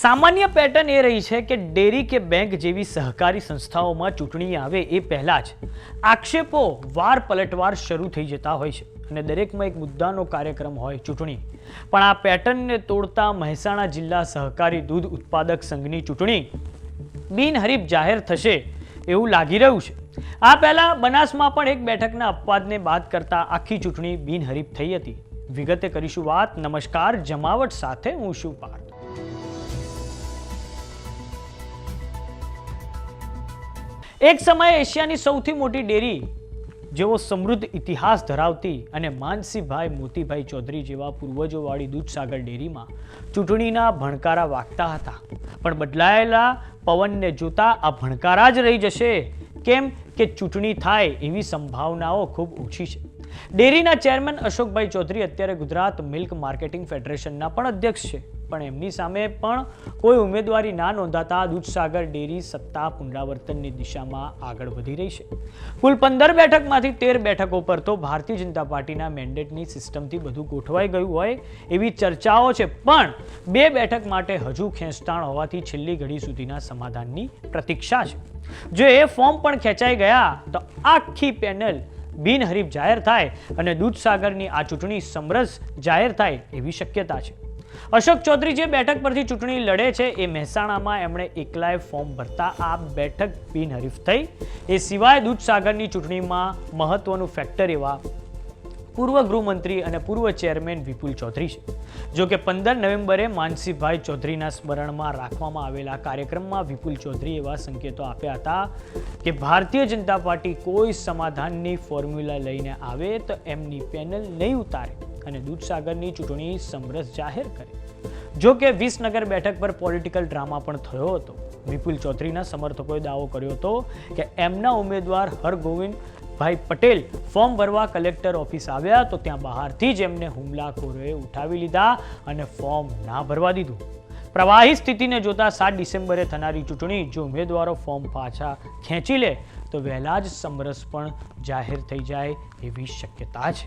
સામાન્ય પેટર્ન એ રહી છે કે ડેરી કે બેંક જેવી સહકારી સંસ્થાઓમાં ચૂંટણી આવે એ પહેલાં જ આક્ષેપો વાર પલટવાર શરૂ થઈ જતા હોય છે અને દરેકમાં એક મુદ્દાનો કાર્યક્રમ હોય ચૂંટણી. પણ આ પેટર્નને તોડતા મહેસાણા જિલ્લા સહકારી દૂધ ઉત્પાદક સંઘની ચૂંટણી બિનહરીફ જાહેર થશે એવું લાગી રહ્યું છે. આ પહેલાં બનાસમાં પણ એક બેઠકના અપવાદને બાદ કરતા આખી ચૂંટણી બિનહરીફ થઈ હતી. વિગતે કરીશું વાત. નમસ્કાર. જમાવટ સાથે હું શું પાર્થ. એક સમયે એશિયાની સૌથી મોટી ડેરી જેવો સમૃદ્ધ ઇતિહાસ ધરાવતી અને માનસીભાઈ મોતીભાઈ ચૌધરી જેવા પૂર્વજોવાળી દૂધસાગર ડેરીમાં ચૂંટણીના ભણકારા વાગતા હતા. પણ બદલાયેલા પવનને જોતા આ ભણકારા જ રહી જશે. કેમ કે ચૂંટણી થાય એવી સંભાવનાઓ ખૂબ ઓછી છે. ડેરીના ચેરમેન અશોકભાઈ ચૌધરી અત્યારે ગુજરાત મિલ્ક માર્કેટિંગ ફેડરેશનના પણ અધ્યક્ષ છે. પણ એમની સામે પણ કોઈ ઉમેદવારી ના નોંધાતા દૂધસાગર ડેરી સત્તા પુનરાવર્તનની દિશામાં આગળ વધી રહી છે. કુલ પંદર બેઠકમાંથી તેર બેઠકો પર તો ભારતીય જનતા પાર્ટીના મેન્ડેટની સિસ્ટમથી બધું ગોઠવાઈ ગયું હોય એવી ચર્ચાઓ છે. પણ બે બેઠક માટે હજુ ખેંચતાણ હોવાથી છેલ્લી ઘડી સુધીના સમાધાનની પ્રતીક્ષા છે. જો એ ફોર્મ પણ ખેંચાઈ ગયા તો આખી પેનલ બિનહરીફ જાહેર થાય અને દૂધસાગરની આ ચૂંટણી સમરસ જાહેર થાય એવી શક્યતા છે. અશોક ચૌધરી જે બેઠક પરથી ચૂંટણી લડે છે એ મહેસાણામાં એમણે એકલાએ ફોર્મ ભરતા આ બેઠક બિનહરીફ થઈ. એ સિવાય દૂધસાગરની ચૂંટણીમાં મહત્વનું ફેક્ટર એવા પૂર્વ ગૃહમંત્રી અને પૂર્વ ચેરમેન વિપુલ ચૌધરી છે. જો કે પંદર નવેમ્બરે માનસીભાઈ ચૌધરીના સ્મરણમાં રાખવામાં આવેલા કાર્યક્રમમાં વિપુલ ચૌધરી એવા સંકેતો આપ્યા હતા કે ભારતીય જનતા પાર્ટી કોઈ સમાધાનની ફોર્મ્યુલા લઈને આવે તો એમની પેનલ નહીં ઉતારે અને દૂધસાગરની ચૂંટણી સમરસ જાહેર કરે. જો કે વિસનગર બેઠક પર પોલિટિકલ ડ્રામા પણ થયો હતો. વિપુલ ચૌધરીના સમર્થકોએ દાવો કર્યો હતો કે એમના ઉમેદવાર હરગોવિંદ ભાઈ પટેલ ફોર્મ ભરવા કલેક્ટર ઓફિસ આવ્યા તો ત્યાં બહારથી જ એમને હુમલાખોરોએ ઉઠાવી લીધા અને ફોર્મ ના ભરવા દીધું. પ્રવાહી સ્થિતિને જોતા સાત ડિસેમ્બરે થનારી ચૂંટણી જો ઉમેદવારો ફોર્મ પાછા ખેંચી લે તો વહેલા જ સમરસ પણ જાહેર થઈ જાય એવી શક્યતા છે.